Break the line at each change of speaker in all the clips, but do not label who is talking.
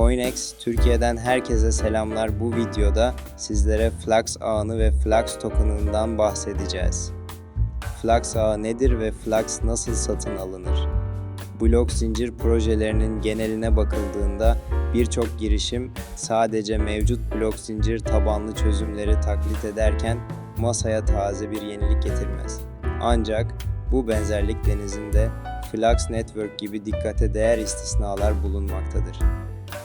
CoinEx Türkiye'den herkese selamlar. Bu videoda sizlere Flux ağını ve Flux token'ından bahsedeceğiz. Flux ağı nedir ve Flux nasıl satın alınır? Blok zincir projelerinin geneline bakıldığında birçok girişim sadece mevcut blok zincir tabanlı çözümleri taklit ederken masaya taze bir yenilik getirmez. Ancak bu benzerlik denizinde Flux Network gibi dikkate değer istisnalar bulunmaktadır.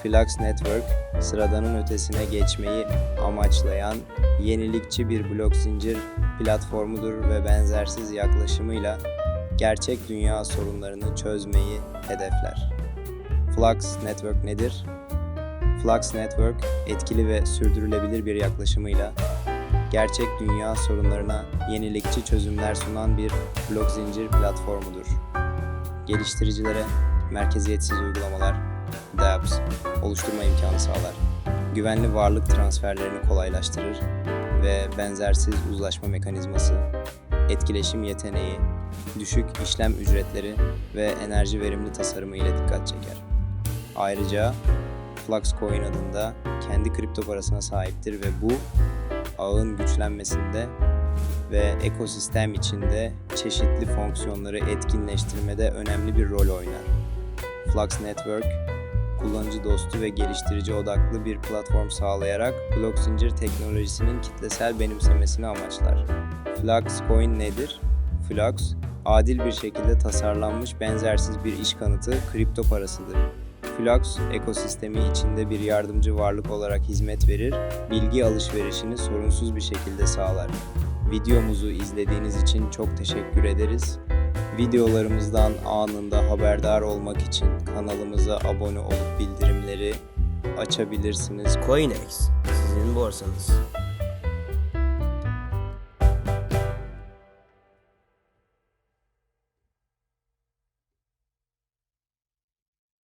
Flux Network, sıradanın ötesine geçmeyi amaçlayan yenilikçi bir blok zincir platformudur ve benzersiz yaklaşımıyla gerçek dünya sorunlarını çözmeyi hedefler. Flux Network nedir? Flux Network, etkili ve sürdürülebilir bir yaklaşımıyla gerçek dünya sorunlarına yenilikçi çözümler sunan bir blok zincir platformudur. Geliştiricilere merkeziyetsiz uygulamalar, dApps oluşturma imkanı sağlar. Güvenli varlık transferlerini kolaylaştırır ve benzersiz uzlaşma mekanizması, etkileşim yeteneği, düşük işlem ücretleri ve enerji verimli tasarımı ile dikkat çeker. Ayrıca Fluxcoin adında kendi kripto parasına sahiptir ve bu ağın güçlenmesinde ve ekosistem içinde çeşitli fonksiyonları etkinleştirmede önemli bir rol oynar. Flux Network, kullanıcı dostu ve geliştirici odaklı bir platform sağlayarak blok zincir teknolojisinin kitlesel benimsemesini amaçlar. Flux Coin nedir? Flux, adil bir şekilde tasarlanmış benzersiz bir iş kanıtı kripto parasıdır. Flux, ekosistemi içinde bir yardımcı varlık olarak hizmet verir, bilgi alışverişini sorunsuz bir şekilde sağlar. Videomuzu izlediğiniz için çok teşekkür ederiz. Videolarımızdan anında haberdar olmak için kanalımıza abone olup bildirimleri açabilirsiniz.
CoinEx sizin borsanız.